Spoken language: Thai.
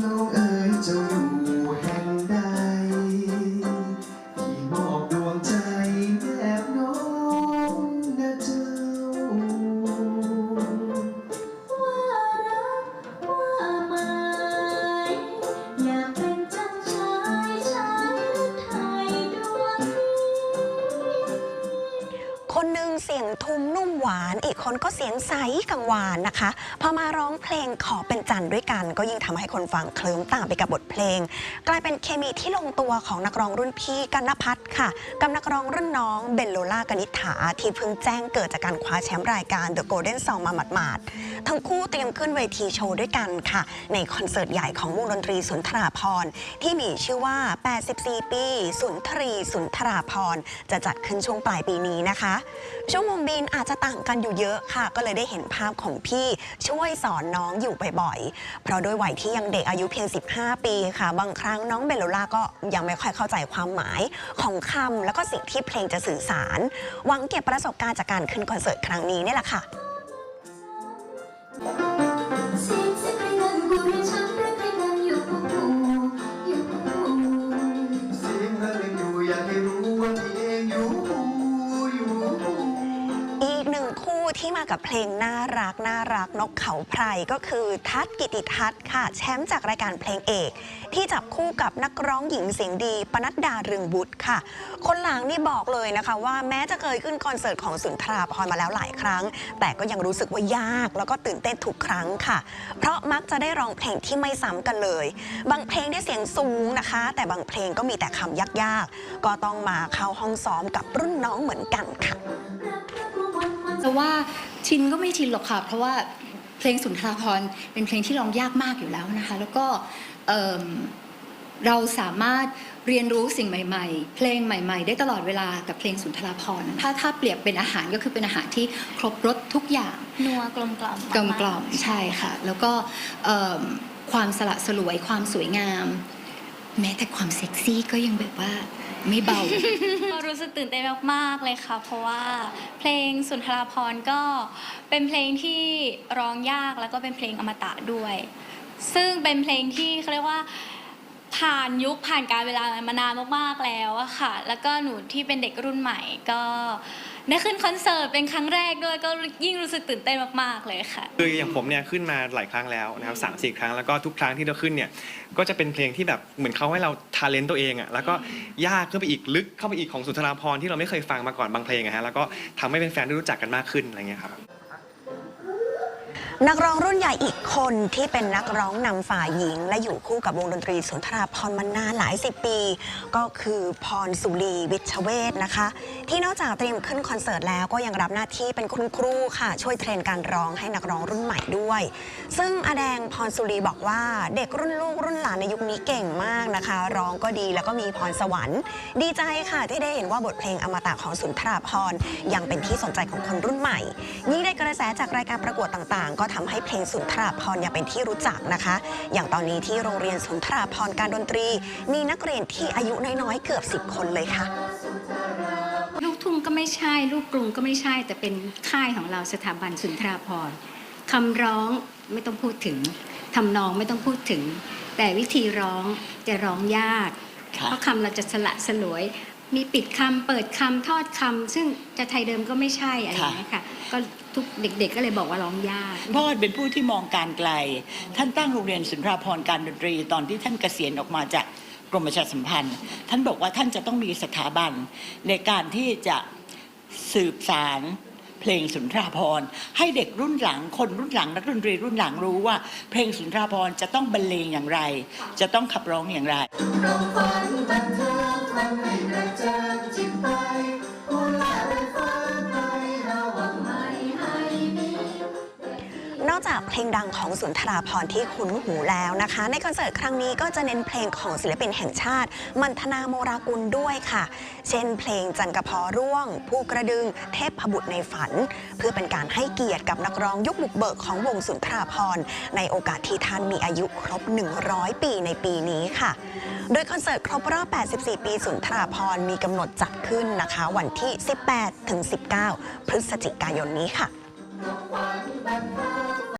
น้องเอ๋ยเจ้า สียงทุ้มนุ่มหวาน อีกคนก็เสียงใสกังวานนะคะพอมาร้องเพลงขอเป็นจันทร์ด้วยกัน ก็ยิ่งทำให้คนฟังเคลิ้มตามไปกับบทเพลง กลายเป็นเคมีที่ลงตัวของนักร้องรุ่นพี่กันนพัฒน์ค่ะ กับนักร้องรุ่นน้องเบลโลล่ากนิษฐาที่เพิ่งแจ้งเกิดจากการคว้าแชมป์รายการ The Golden Song มาหมาดๆทั้งคู่เตรียมขึ้นเวทีโชว์ด้วยกันค่ะ ในคอนเสิร์ตใหญ่ของวงดนตรีสุนทราพรที่มีชื่อว่า 84 ปี สุนทรีสุนทราพรจะจัดขึ้นช่วงปลายปีนี้นะคะช่วงวงบินอาจจะต่างกันอยู่เยอะค่ะ ก็เลยได้เห็นภาพของพี่ช่วยสอนน้องอยู่บ่อยๆ เพราะด้วยวัยที่ยังเด็กอายุเพียง 15 ปีค่ะ บางครั้งน้องเบลล่าก็ยังไม่ค่อยเข้าใจความหมายของคำแล้วก็สิ่งที่เพลงจะสื่อสาร หวังเก็บประสบการณ์จากการขึ้นคอนเสิร์ตครั้งนี้นี่แหละค่ะ ที่มากับเพลงน่ารักน่ารักนกเขาไพรก็คือทัศกิติทัศน์ค่ะ แชมป์จากรายการเพลงเอก ที่จับคู่กับนักร้องหญิงเสียงดี ปนัดดาเรืองบุตรค่ะ คนหลังนี่บอกเลยนะคะว่าแม้จะเคยขึ้นคอนเสิร์ตของสุนทราพรมาแล้วหลายครั้ง แต่ก็ยังรู้สึกว่ายาก แล้วก็ตื่นเต้นทุกครั้งค่ะ เพราะมักจะได้ร้องเพลงที่ไม่ซ้ำกันเลย บางเพลงได้เสียงสูงนะคะ แต่บางเพลงก็มีแต่คำยากๆ ก็ต้องมาเข้าห้องซ้อมกับรุ่นน้องเหมือนกันค่ะ แต่ว่าชินก็ไม่ชินหรอกค่ะ เพราะว่าเพลงสุนทราพรณ์เป็นเพลงที่ร้องยากมากอยู่แล้วนะคะ แล้วก็เอิ่มเราสามารถเรียนรู้สิ่งใหม่ ๆ เพลงใหม่ ๆ ได้ตลอดเวลากับเพลงสุนทราพรณ์ถ้าถ้าเปรียบเป็นอาหารก็คือเป็นอาหารที่ครบรสทุกอย่าง นัวกลมกล่อมกลมกล่อมใช่ค่ะ แล้วก็เอิ่มความสละสลวยความสวยงาม แม้แต่ความเซ็กซี่ก็ยังแบบว่าไม่เบา ก็รู้สึกตื่นเต้นมากๆเลยค่ะ เพราะว่าเพลงสุนทราพรณ์ก็เป็นเพลงที่ร้องยากแล้วก็เป็นเพลงอมตะด้วย ซึ่งเป็นเพลงที่เขาเรียกว่าผ่านยุคผ่านการเวลามานานมากๆแล้วอะค่ะ แล้วก็หนูที่เป็นเด็กรุ่นใหม่ก็ ได้ขึ้นคอนเสิร์ตเป็นครั้งแรกด้วยก็ยิ่งรู้สึกตื่นเต้นมากๆเลยค่ะ คืออย่างผมเนี่ยขึ้นมาหลายครั้งแล้วนะครับสามสี่ครั้งแล้วก็ทุกครั้งที่เราขึ้นเนี่ยก็จะเป็นเพลงที่แบบเหมือนเขาให้เราทาเลนต์ตัวเองอะ่ะแล้วก็ยากขึ้นไปอีกลึกเข้าไปอีกของสุนทราพรณ์ที่เราไม่เคยฟังมาก่อนบางเพลงอะฮะแล้วก็ทำให้เป็นแฟนได้รู้จักกันมากขึ้นอะไรเงี้ยครับ นักร้องรุ่นใหญ่อีกคนที่เป็นนักร้องนำฝ่ายหญิง และอยู่คู่กับวงดนตรีสุนทราพรมานานหลายสิบปี ก็คือพรสุรีวิชเวทนะคะ ที่นอกจากเตรียมขึ้นคอนเสิร์ตแล้วก็ยังรับหน้าที่เป็นคุณครูค่ะ ช่วยเทรนการร้องให้นักร้องรุ่นใหม่ด้วย ซึ่งอาแดงพรสุรีบอกว่าเด็กรุ่นลูกรุ่นหลานในยุคนี้เก่งมากนะคะ ร้องก็ดีแล้วก็มีพรสวรรค์ ดีใจค่ะที่ได้เห็นว่าบทเพลงอมตะของสุนทราพรยังเป็นที่สนใจของคนรุ่นใหม่ยิ่งได้กระแสจากรายการประกวดต่างๆ ก็ทำให้เพลงสุนทราพรณ์ยังเป็นที่รู้จักนะคะ อย่างตอนนี้ที่โรงเรียนสุนทราพรณ์การดนตรี มีนักเรียนที่อายุน้อยๆเกือบ 10 คนเลยค่ะลูกทุ่งก็ไม่ใช่ลูกกรุงก็ไม่ใช่ แต่เป็นค่ายของเราสถาบันสุนทราพรณ์คำร้องไม่ต้องพูดถึงทำนองไม่ต้องพูดถึง แต่วิธีร้องจะร้องยาก เพราะคำเราจะสละสลวย มีปิดคำเปิดคำทอดคำซึ่งจะไทยเดิมก็ไม่ใช่อะไรอย่างเงี้ยค่ะก็ทุกเด็กๆก็เลยบอกว่าร้องยากพ่อเป็นผู้ที่มองการไกล ท่านตั้งโรงเรียนสุนทราพรณ์การดนตรี ตอนที่ท่านเกษียณออกมาจากกรมประชาสัมพันธ์ ท่านบอกว่าท่านจะต้องมีสถาบันในการที่จะสืบสาร เพลงสุนทราภรณ์ให้เด็กรุ่นหลังคนรุ่นหลังนักดนตรีรุ่นหลังรู้ว่า เพลงสุนทราภรณ์จะต้องบรรเลงอย่างไร จะต้องขับร้องอย่างไร เพลงดังของสุนทราพรที่คุ้นหูแล้วนะคะ ในคอนเสิร์ตครั้งนี้ก็จะเน้นเพลงของศิลปินแห่งชาติ มันธนาโมรากุลด้วยค่ะ เช่น เพลงจันกระพอร่วง ผู้กระดึง เทพบุตรในฝัน เพื่อเป็นการให้เกียรติกับนักร้องยุคบุกเบิกของวงสุนทราพรในโอกาสที่ท่านมีอายุครบ 100 ปีในปีนี้ค่ะ โดยคอนเสิร์ตครบรอบ 84 ปีสุนทราพรมีกำหนดจัดขึ้นนะคะ วันที่ 18-19 พฤศจิกายนนี้ค่ะ